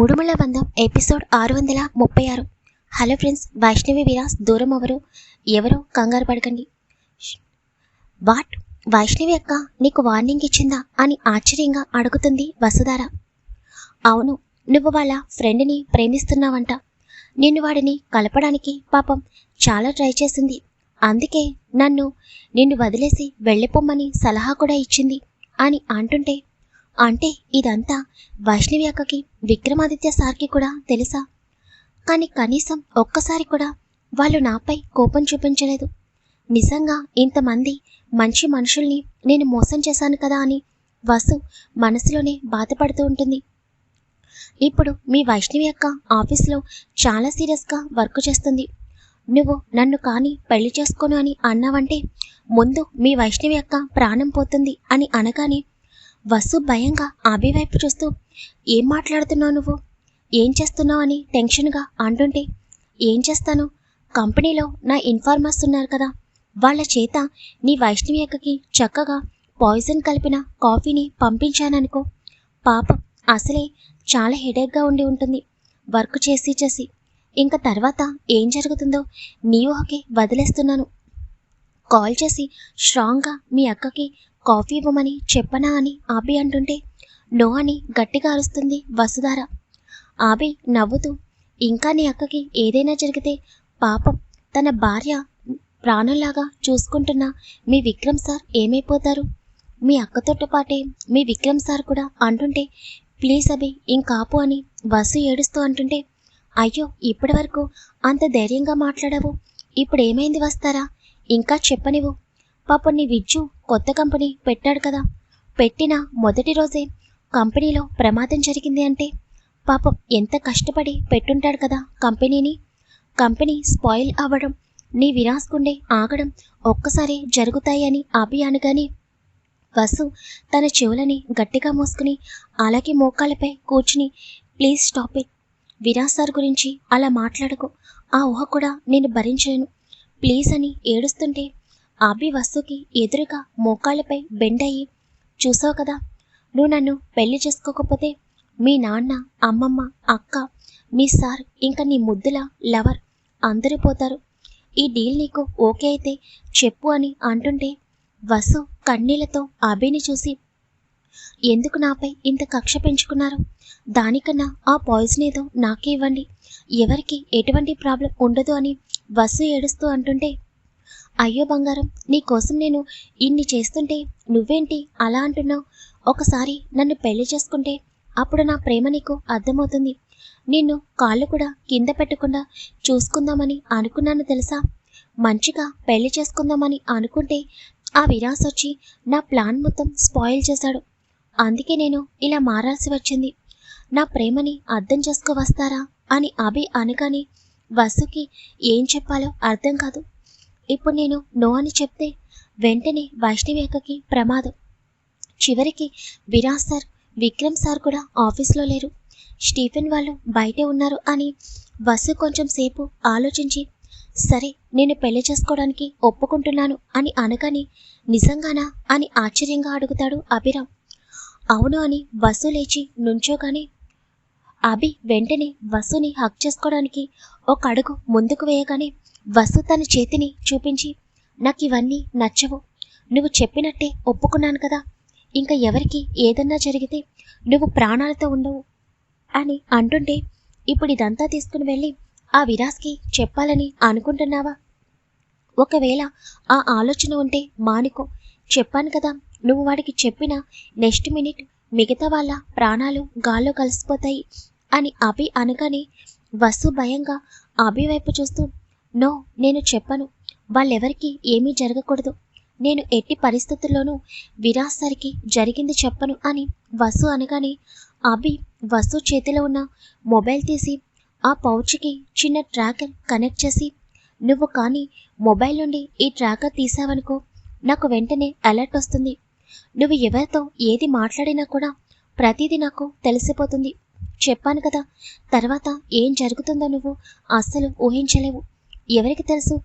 మూడుముళ్ళ బంధం ఎపిసోడ్ ఆరు వందల ముప్పై ఆరు. హలో ఫ్రెండ్స్ వైష్ణవి విలాస్ దూరం ఎవరు ఎవరో కంగారు పడకండి. వాట్? వైష్ణవి అక్క నీకు వార్నింగ్ ఇచ్చిందా అని ఆశ్చర్యంగా అడుగుతుంది వసుధార. అవును నువ్వు వాళ్ళ ఫ్రెండ్ని ప్రేమిస్తున్నావంట. నిన్ను వాడిని కలపడానికి పాపం చాలా ట్రై చేసింది. అందుకే నన్ను నిన్ను వదిలేసి వెళ్ళిపోమ్మని సలహా కూడా ఇచ్చింది అని అంటుంటే అంటే ఇదంతా వైష్ణవి అక్కకి విక్రమాదిత్య సార్కి కూడా తెలుసా? కానీ కనీసం ఒక్కసారి కూడా వాళ్ళు నాపై కోపం చూపించలేదు. నిజంగా ఇంతమంది మంచి మనుషుల్ని నేను మోసం చేశాను కదా అని వసు మనసులోనే బాధపడుతూ ఉంటుంది. ఇప్పుడు మీ వైష్ణవి అక్క ఆఫీస్లో చాలా సీరియస్గా వర్క్ చేస్తుంది. నువ్వు నన్ను కానీ పెళ్ళి చేసుకోను అని అన్నావంటే ముందు మీ వైష్ణవి అక్క ప్రాణం పోతుంది అని అనగానే వసు భయంగా ఆబి వైపు చూస్తూ ఏం మాట్లాడుతున్నావు నువ్వు? ఏం చేస్తున్నావు? అని టెన్షన్గా అంటుంటే ఏం చేస్తాను? కంపెనీలో నా ఇన్ఫార్మర్స్ ఉన్నారు కదా వాళ్ళ చేత నీ వైష్ణవి అక్కకి చక్కగా పాయిజన్ కలిపిన కాఫీని పంపించాననుకో. పాపం అసలే చాలా హెడేక్గా ఉండి ఉంటుంది వర్క్ చేసి చేసి. ఇంకా తర్వాత ఏం జరుగుతుందో నీ ఊహకే వదిలేస్తున్నాను. కాల్ చేసి స్ట్రాంగ్గా మీ అక్కకి కాఫీ ఇవ్వమని చెప్పనా అని ఆబి అంటుంటే నో అని గట్టిగా అరుస్తుంది వసుధార. ఆబి నవ్వుతూ ఇంకా నీ అక్కకి ఏదైనా జరిగితే పాపం తన భార్య ప్రాణంలాగా చూసుకుంటున్న మీ విక్రమ్ సార్ ఏమైపోతారు? మీ అక్కతోటి పాటే మీ విక్రమ్ సార్ కూడా అంటుంటే ప్లీజ్ అభి ఇంకాపు అని వసు ఏడుస్తూ అంటుంటే అయ్యో ఇప్పటి వరకు అంత ధైర్యంగా మాట్లాడావు. ఇప్పుడు ఏమైంది వస్తారా? ఇంకా చెప్పనివ్వు. పాపం నీ విజ్జు కొత్త కంపెనీ పెట్టాడు కదా. పెట్టిన మొదటి రోజే కంపెనీలో ప్రమాదం జరిగింది అంటే పాపం ఎంత కష్టపడి పెట్టుంటాడు కదా కంపెనీని. కంపెనీ స్పాయిల్ అవ్వడం నీ విరాస్ గుండె ఆగడం ఒక్కసారి జరుగుతాయి అని అభి అనగానే వసు తన చెవులని గట్టిగా మోసుకుని అలాగే మోకాళ్ళపై కూర్చుని please stop it. Viras sir గురించి అలా మాట్లాడకు. ఆ ఊహ కూడా నేను భరించలేను. ప్లీజ్ అని ఏడుస్తుంటే అభి వస్తుకి ఎదురుగా మోకాళ్ళపై బెండ్ అయ్యి చూసావు కదా నువ్వు నన్ను పెళ్ళి చేసుకోకపోతే మీ నాన్న అమ్మమ్మ అక్క మీ సార్ ఇంకా నీ ముద్దుల లవర్ అందరూ పోతారు. ఈ డీల్ నీకు ఓకే అయితే చెప్పు అని అంటుంటే వసు కన్నీళ్ళతో అభిని చూసి ఎందుకు నాపై ఇంత కక్ష పెంచుకున్నారు? దానికన్నా ఆ పాయిజన్ ఏదో నాకే ఇవ్వండి. ఎవరికి ఎటువంటి ప్రాబ్లం ఉండదు అని వసు ఏడుస్తూ అంటుంటే అయ్యో బంగారం నీకోసం నేను ఇన్ని చేస్తుంటే నువ్వేంటి అలా అంటున్నావు? ఒకసారి నన్ను పెళ్ళి చేసుకుంటే అప్పుడు నా ప్రేమ నీకు అర్థమవుతుంది. నిన్ను కాళ్ళు కూడా కింద పెట్టకుండా చూసుకుందామని అనుకున్నాను తెలుసా? మంచిగా పెళ్ళి చేసుకుందామని అనుకుంటే ఆ విరాస్ వచ్చి నా ప్లాన్ మొత్తం స్పాయిల్ చేశాడు. అందుకే నేను ఇలా మారాల్సి వచ్చింది. నా ప్రేమని అర్థం చేసుకోవస్తారా అని అభి అనగానే వసుకి ఏం చెప్పాలో అర్థం కాదు. ఇప్పుడు నేను నో అని చెప్తే వెంటనే వైష్ణవి అక్కకి ప్రమాదం. చివరికి విరాజ్ సార్ విక్రమ్ సార్ కూడా ఆఫీస్లో లేరు. స్టీఫెన్ వాళ్ళు బయటే ఉన్నారు అని వసు కొంచెం సేపు ఆలోచించి సరే నేను పెళ్ళి చేసుకోవడానికి ఒప్పుకుంటున్నాను అని అనగానే నిజంగానా అని ఆశ్చర్యంగా అడుగుతాడు అభిరామ్. అవును అని వసు లేచి నుంచోగానే అభి వెంటనే వసుని హక్ చేసుకోవడానికి ఒక అడుగు ముందుకు వేయగానే వసు తన చేతిని చూపించి నాకు ఇవన్నీ నచ్చవు. నువ్వు చెప్పినట్టే ఒప్పుకున్నాను కదా. ఇంకా ఎవరికి ఏదన్నా జరిగితే నువ్వు ప్రాణాలతో ఉండవు అని అంటుంటే ఇప్పుడు ఇదంతా తీసుకుని వెళ్ళి ఆ విరాస్కి చెప్పాలని అనుకుంటున్నావా? ఒకవేళ ఆ ఆలోచన ఉంటే మానుకో. చెప్పాను కదా నువ్వు వాడికి చెప్పిన నెక్స్ట్ మినిట్ మిగతా వాళ్ళ ప్రాణాలు గాల్లో కలిసిపోతాయి అని అభి అనగానే వసు భయంగా అభి వైపు చూస్తూ నో నేను చెప్పను. వాళ్ళెవరికి ఏమీ జరగకూడదు. నేను ఎట్టి పరిస్థితుల్లోనూ విరాస్ సార్కి జరిగింది చెప్పను అని వసు అనగానే అభి వసు చేతిలో ఉన్న మొబైల్ తీసి ఆ పౌచ్కి చిన్న ట్రాకర్ కనెక్ట్ చేసి నువ్వు కానీ మొబైల్ నుండి ఈ ట్రాకర్ తీసావనుకో నాకు వెంటనే అలర్ట్ వస్తుంది. నువ్వు ఎవరితో ఏది మాట్లాడినా కూడా ప్రతిదీ నాకు తెలిసిపోతుంది. చెప్పాను కదా తర్వాత ఏం జరుగుతుందో నువ్వు అస్సలు ఊహించలేవు. ఎవరికి తెలుసు?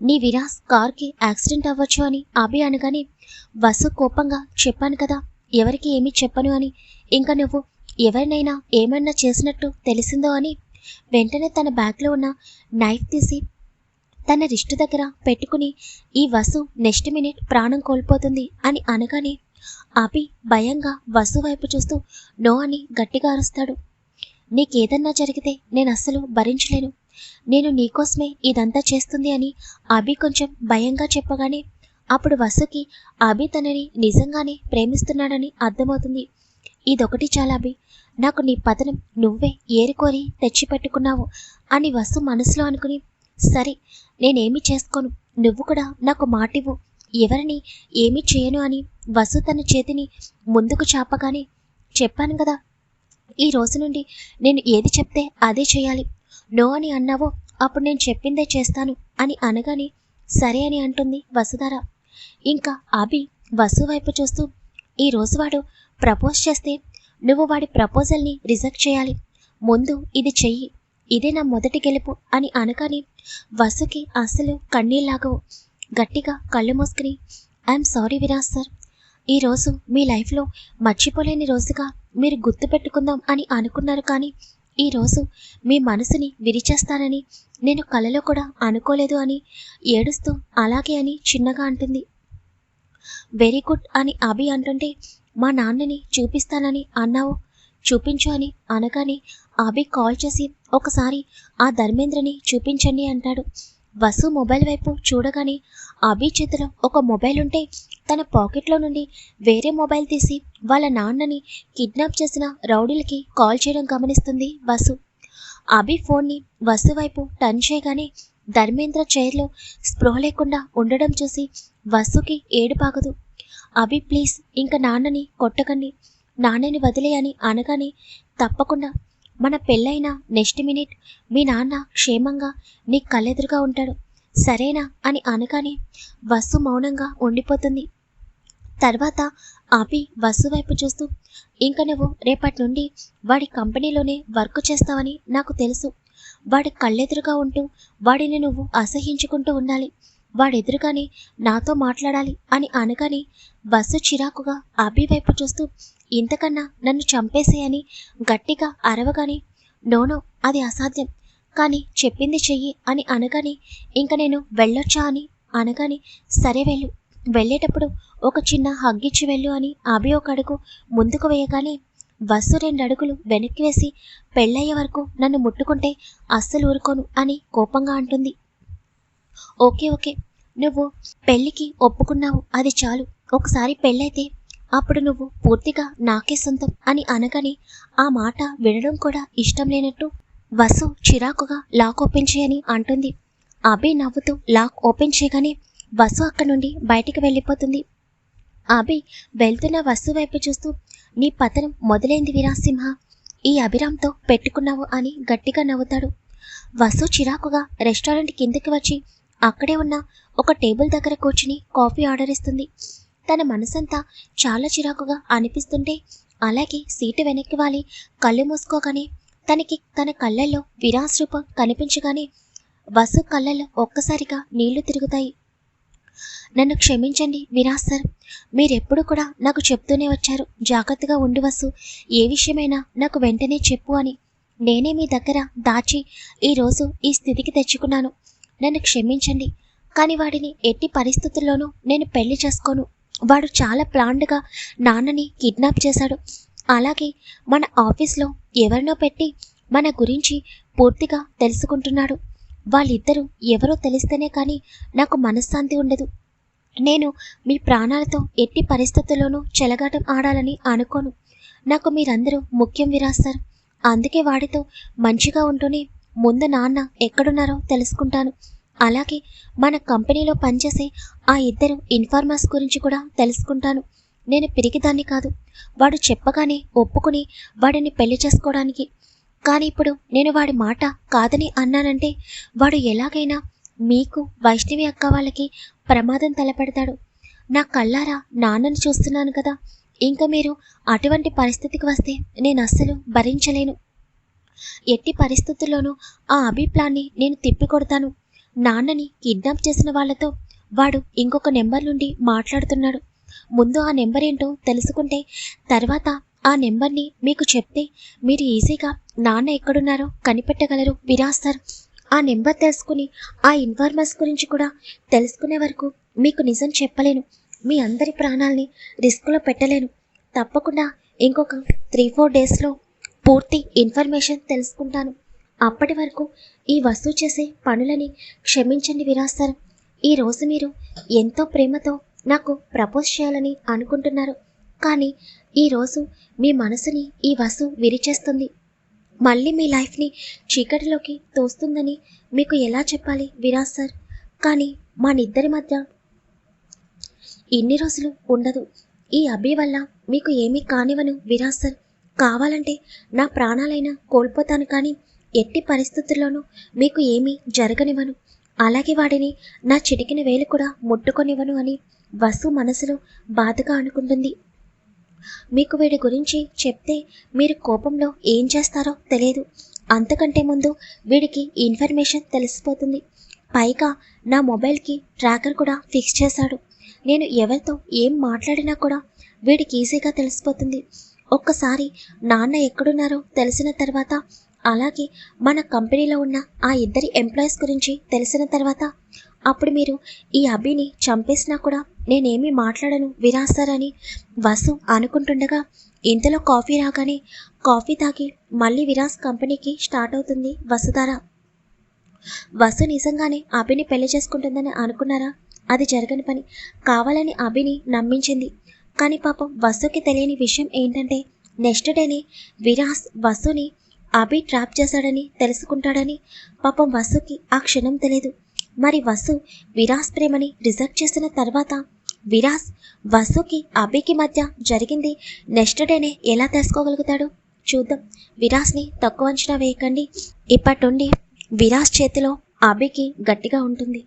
నీ విరాస్ కార్కి యాక్సిడెంట్ అవ్వచ్చు అని అభి అనగానే వసు కోపంగా చెప్పాను కదా ఎవరికి ఏమీ చెప్పను అని. ఇంకా నువ్వు ఎవరినైనా ఏమన్నా చేసినట్టు తెలిసిందో అని వెంటనే తన బ్యాగ్లో ఉన్న నైఫ్ తీసి తన రిస్ట్ దగ్గర పెట్టుకుని ఈ వసు నెక్స్ట్ మినిట్ ప్రాణం కోల్పోతుంది అని అనగానే అభి భయంగా వసు వైపు చూస్తూ నో అని గట్టిగా అరుస్తాడు. నీకేదన్నా జరిగితే నేను అస్సలు భరించలేను. నేను నీకోసమే ఇదంతా చేస్తుంది అని అభి కొంచెం భయంగా చెప్పగానే అప్పుడు వసుకి అభి తనని నిజంగానే ప్రేమిస్తున్నాడని అర్థమవుతుంది. ఇదొకటి చాలా అభి. నాకు నీ పతనం నువ్వే ఏరుకోరి తెచ్చిపెట్టుకున్నావు అని వసు మనసులో అనుకుని సరే నేనేమి చేసుకోను. నువ్వు కూడా నాకు మాటివ్వు. ఎవరిని ఏమి చేయను అని వసు తన చేతిని ముందుకు చాపగానే చెప్పాను కదా ఈ రోజు నుండి నేను ఏది చెప్తే అదే చేయాలి. నో అని అన్నావో అప్పుడు నేను చెప్పిందే చేస్తాను అని అనగానే సరే అని అంటుంది వసుధార. ఇంకా అభి వసు వైపు చూస్తూ ఈ రోజు వాడు ప్రపోజ్ చేస్తే నువ్వు వాడి ప్రపోజల్ని రిజెక్ట్ చేయాలి. ముందు ఇది చెయ్యి ఇదే నా మొదటి గెలుపు అని అనగానే వసుకి అసలు కన్నీళ్ళాగవు గట్టిగా కళ్ళు మూసుకుని ఐఎమ్ సారీ విరాజ్ సార్ ఈరోజు మీ లైఫ్లో మర్చిపోలేని రోజుగా మీరు గుర్తుపెట్టుకుందాం అని అనుకున్నారు కానీ ఈరోజు మీ మనసుని విరిచేస్తానని నేను కలలో కూడా అనుకోలేదు అని ఏడుస్తూ అలాగే అని చిన్నగా అంటుంది. వెరీ గుడ్ అని అభి అంటుంటే మా నాన్నని చూపిస్తానని అన్నావు చూపించు అని అనగానే అభి కాల్ చేసి ఒకసారి ఆ ధర్మేంద్రని చూపించండి అంటాడు. వసు మొబైల్ వైపు చూడగానే అభి చేతిలో ఒక మొబైల్ ఉంటే తన పాకెట్లో నుండి వేరే మొబైల్ తీసి వాళ్ళ నాన్నని కిడ్నాప్ చేసిన రౌడీలకి కాల్ చేయడం గమనిస్తుంది వసు. అభి ఫోన్ని వసు వైపు టర్న్ చేయగానే ధర్మేంద్ర చైర్లో స్పృహ లేకుండా ఉండడం చూసి వసుకి ఏడుపాగదు అభి ప్లీజ్ ఇంకా నాన్నని కొట్టకండి. నాన్నని వదిలేయని అనగానే తప్పకుండా మన పెళ్ళైన నెక్స్ట్ మినిట్ మీ నాన్న క్షేమంగా నీ కళ్ళెదురుగా ఉంటాడు. సరేనా అని అనగానే వసు మౌనంగా ఉండిపోతుంది. తర్వాత ఆపి వసు వైపు చూస్తూ ఇంక నువ్వు రేపటి నుండి వాడి కంపెనీలోనే వర్క్ చేస్తావని నాకు తెలుసు. వాడి కళ్ళెదురుగా ఉంటూ వాడిని నువ్వు అసహించుకుంటూ ఉండాలి. వాడెదురుగానే నాతో మాట్లాడాలి అని అనగానే బస్సు చిరాకుగా అభి వైపు చూస్తూ ఇంతకన్నా నన్ను చంపేసేయని గట్టిగా అరవగానే నోనో అది అసాధ్యం. కానీ చెప్పింది చెయ్యి అని అనగానే ఇంక నేను వెళ్ళొచ్చా అని అనగానే సరే వెళ్ళు. వెళ్ళేటప్పుడు ఒక చిన్న హగ్గిచ్చి వెళ్ళు అని అభి ఒక అడుగు ముందుకు వేయగానే బస్సు రెండు అడుగులు వెనక్కి వేసి పెళ్ళయ్యే వరకు నన్ను ముట్టుకుంటే అస్సలు ఊరుకోను అని కోపంగా అంటుంది. Okay okay. నువ్వు పెళ్ళికి ఒప్పుకున్నావు అది చాలు. ఒకసారి పెళ్ళైతే అప్పుడు నువ్వు పూర్తిగా నాకే సొంతం అని అనగానే ఆ మాట వినడం కూడా ఇష్టం లేనట్టు వసు చిరాకుగా లాక్ ఓపెన్ చేయని అంటుంది. అభి నవ్వుతూ లాక్ ఓపెన్ చేయగానే వసు అక్కడి నుండి బయటికి వెళ్ళిపోతుంది. అభి వెళ్తున్న వసు వైపు చూస్తూ నీ పతనం మొదలైంది విరాసింహ ఈ అభిరామ్తో పెట్టుకున్నావు అని గట్టిగా నవ్వుతాడు. వసు చిరాకుగా రెస్టారెంట్ కిందకి వచ్చి అక్కడే ఉన్న ఒక టేబుల్ దగ్గర కూర్చుని కాఫీ ఆర్డర్ ఇస్తుంది. తన మనసంతా చాలా చిరాకుగా అనిపిస్తుంటే అలాగే సీటు వెనక్కి వాలి కళ్ళు మూసుకోగానే తనకి తన కళ్ళల్లో విరాస్ రూపం కనిపించగానే వసు కళ్ళల్లో ఒక్కసారిగా నీళ్ళు తిరుగుతాయి. నన్ను క్షమించండి విరాస్ సార్. మీరెప్పుడు కూడా నాకు చెప్తూనే వచ్చారు. జాగ్రత్తగా ఉండి వసు. ఏ విషయమైనా నాకు వెంటనే చెప్పు అని. నేనే మీ దగ్గర దాచి ఈరోజు ఈ స్థితికి తెచ్చుకున్నాను. నన్ను క్షమించండి. కానీ వాడిని ఎట్టి పరిస్థితుల్లోనూ నేను పెళ్ళి చేసుకోను. వాడు చాలా ప్లాండ్గా నాన్నని కిడ్నాప్ చేశాడు. అలాగే మన ఆఫీస్లో ఎవరినో పెట్టి మన గురించి పూర్తిగా తెలుసుకుంటున్నాడు. వాళ్ళిద్దరూ ఎవరో తెలిస్తేనే కానీ నాకు మనశ్శాంతి ఉండదు. నేను మీ ప్రాణాలతో ఎట్టి పరిస్థితుల్లోనూ చెలగాటం ఆడాలని అనుకోను. నాకు మీరందరూ ముఖ్యం విరాస్తారు అందుకే వాడితో మంచిగా ఉంటూనే ముందు నాన్న ఎక్కడున్నారో తెలుసుకుంటాను. అలాగే మన కంపెనీలో పనిచేసే ఆ ఇద్దరు ఇన్ఫార్మర్స్ గురించి కూడా తెలుసుకుంటాను. నేను పిరిగిదాన్ని కాదు. వాడు చెప్పగానే ఒప్పుకుని వాడిని పెళ్ళి చేసుకోవడానికి. కానీ ఇప్పుడు నేను వాడి మాట కాదని అన్నానంటే వాడు ఎలాగైనా మీకు వైష్ణవి అక్క వాళ్ళకి ప్రమాదం తలపెడతాడు. నా కళ్ళారా నాన్నని చూస్తున్నాను కదా. ఇంకా మీరు అటువంటి పరిస్థితికి వస్తే నేను అస్సలు భరించలేను. ఎట్టి పరిస్థితుల్లోనూ ఆ అభిప్లాన్ని నేను తిప్పికొడతాను. నాన్నని కిడ్నాప్ చేసిన వాళ్ళతో వాడు ఇంకొక నెంబర్ నుండి మాట్లాడుతున్నాడు. ముందు ఆ నెంబర్ ఏంటో తెలుసుకుంటే తర్వాత ఆ నెంబర్ని మీకు చెప్తే మీరు ఈజీగా నాన్న ఎక్కడున్నారో కనిపెట్టగలరు విరాస్తారు. ఆ నెంబర్ తెలుసుకుని ఆ ఇన్ఫార్మర్స్ గురించి కూడా తెలుసుకునే వరకు మీకు నిజం చెప్పలేను. మీ అందరి ప్రాణాల్ని రిస్క్లో పెట్టలేను. తప్పకుండా ఇంకొక త్రీ ఫోర్ డేస్లో పూర్తి ఇన్ఫర్మేషన్ తెలుసుకుంటాను. అప్పటి వరకు ఈ వస్తువు చేసే పనులని క్షమించండి విరాస్తారు. ఈరోజు మీరు ఎంతో ప్రేమతో నాకు ప్రపోజ్ చేయాలని అనుకుంటున్నారు. కానీ ఈరోజు మీ మనసుని ఈ వసు విరిచేస్తుంది. మళ్ళీ మీ లైఫ్ని చీకటిలోకి తోస్తుందని మీకు ఎలా చెప్పాలి విరాజ్ సార్? కానీ మనిద్దరి మధ్య ఇన్ని రోజులు ఉండదు. ఈ అభి వల్ల మీకు ఏమీ కానివను విరాజ్ సార్. కావాలంటే నా ప్రాణాలైనా కోల్పోతాను కానీ ఎట్టి పరిస్థితుల్లోనూ మీకు ఏమీ జరగనివ్వను. అలాగే వాడిని నా చిటికిన వేలు కూడా ముట్టుకొనివ్వను అని వసు మనసులో బాధగా అనుకుంటుంది. మీకు వీడి గురించి చెప్తే మీరు కోపంలో ఏం చేస్తారో తెలియదు. అంతకంటే ముందు వీడికి ఇన్ఫర్మేషన్ తెలిసిపోతుంది. పైగా నా మొబైల్కి ట్రాకర్ కూడా ఫిక్స్ చేశాడు. నేను ఎవరితో ఏం మాట్లాడినా కూడా వీడికి ఈజీగా తెలిసిపోతుంది. ఒక్కసారి నాన్న ఎక్కడున్నారో తెలిసిన తర్వాత అలాగే మన కంపెనీలో ఉన్న ఆ ఇద్దరి ఎంప్లాయీస్ గురించి తెలిసిన తర్వాత అప్పుడు మీరు ఈ అభిని చంపేసినా కూడా నేనేమీ మాట్లాడను విరాస్తారని. వసు అనుకుంటుండగా ఇంతలో కాఫీ రాగానే కాఫీ తాగి మళ్ళీ విరాస్ కంపెనీకి స్టార్ట్ అవుతుంది వసుధార. వసు నిజంగానే అభిని పెళ్ళి చేసుకుంటుందని అనుకున్నారా? అది జరగని పని. కావాలని అభిని నమ్మించింది. కానీ పాపం వసుకి తెలియని విషయం ఏంటంటే నెక్స్ట్ డేనే విరాస్ వసుని అభి ట్రాప్ చేశాడని తెలుసుకుంటాడని. పాపం వసుకి ఆ క్షణం తెలియదు మరి వసు విరాస్ ప్రేమని రిజెక్ట్ చేసిన తర్వాత విరాస్ వసుకి అభికి మధ్య జరిగింది నెక్స్ట్ డేనే ఎలా తెలుసుకోగలుగుతాడు? చూద్దాం. విరాస్ని తక్కువ అంచనా వేయకండి. ఇప్పటి నుండి విరాస్ చేతిలో అభికి గట్టిగా ఉంటుంది.